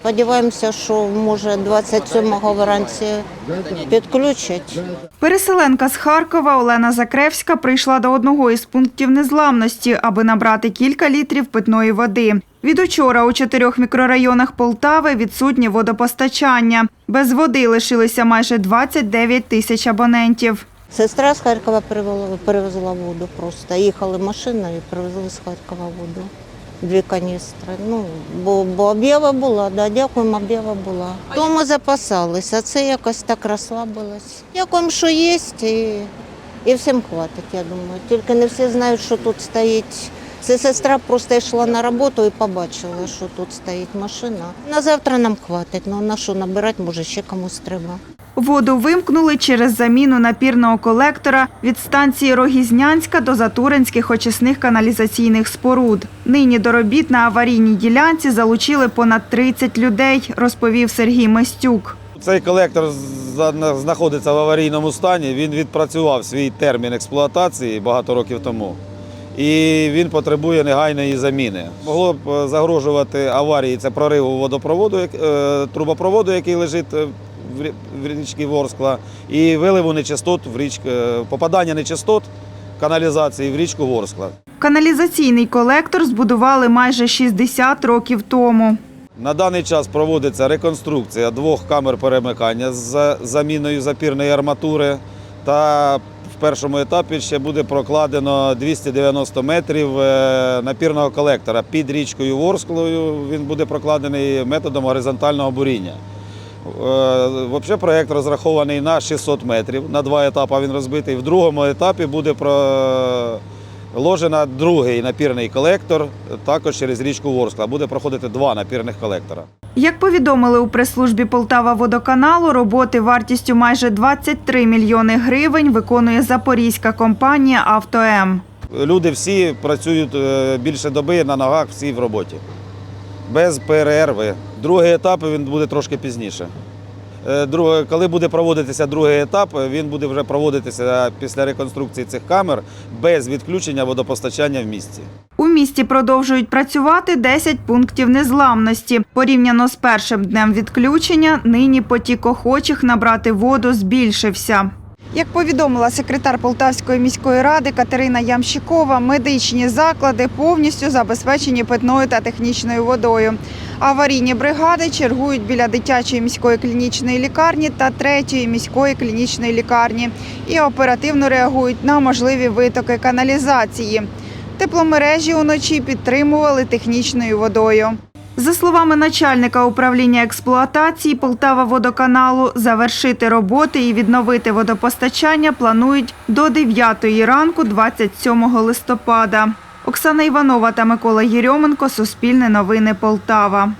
Сподіваємося, що може 27-го вранці підключать. Переселенка з Харкова Олена Закревська прийшла до одного із пунктів незламності, аби набрати кілька літрів питної води. Від учора у чотирьох мікрорайонах Полтави відсутнє водопостачання. Без води лишилися майже 29 тисяч абонентів. Сестра з Харкова привезла, привезла воду просто. Їхали машиною і привезли з Харкова воду. Дві каністри. Ну, бо, бо об'ява була, да, дякуємо, об'ява була. Тому запасалися, це якось так розслабилось. Дякуємо, що є, і, і всім хватить, я думаю. Тільки не всі знають, що тут стоїть. Це сестра просто йшла на роботу і побачила, що тут стоїть машина. На завтра нам хватить, ну на що набирати, може ще комусь треба. Воду вимкнули через заміну напірного колектора від станції Рогізнянська до Затуринських очисних каналізаційних споруд. Нині до робіт на аварійній ділянці залучили понад 30 людей, розповів Сергій Мастюк. Цей колектор знаходиться в аварійному стані. Він відпрацював свій термін експлуатації багато років тому. І він потребує негайної заміни. Могло б е, загрожувати аварії це прориву водопроводу, е, трубопроводу, який лежить е, в рі- в річці Ворскла, і виливу нечистот в річку, е, попадання нечистот каналізації в річку Ворскла. Каналізаційний колектор збудували майже 60 років тому. На даний час проводиться реконструкція двох камер перемикання з заміною запірної арматури. Та в першому етапі ще буде прокладено 290 метрів е, напірного колектора під річкою Ворсклою. Він буде прокладений методом горизонтального буріння. Взагалі проєкт розрахований на 600 метрів. На два етапи він розбитий. В другому етапі буде проложено другий напірний колектор, також через річку Ворскла. Буде проходити два напірних колектора. Як повідомили у прес-службі Полтава водоканалу, роботи вартістю майже 23 мільйони гривень виконує запорізька компанія «Автоем». Люди всі працюють е, більше доби на ногах, всі в роботі. Без перерви. Другий етап він буде трошки пізніше. Е, Коли буде проводитися другий етап, він буде вже проводитися після реконструкції цих камер без відключення водопостачання в місті. У місті продовжують працювати 10 пунктів незламності. Порівняно з першим днем відключення, нині потік охочих набрати воду збільшився. Як повідомила секретар Полтавської міської ради Катерина Ямщикова, медичні заклади повністю забезпечені питною та технічною водою. Аварійні бригади чергують біля дитячої міської клінічної лікарні та третьої міської клінічної лікарні і оперативно реагують на можливі витоки каналізації. Тепломережі уночі підтримували технічною водою. За словами начальника управління експлуатації Полтава водоканалу, завершити роботи і відновити водопостачання планують до 9 ранку 27 листопада. Оксана Іванова та Микола Єрьоменко, Суспільне новини Полтава.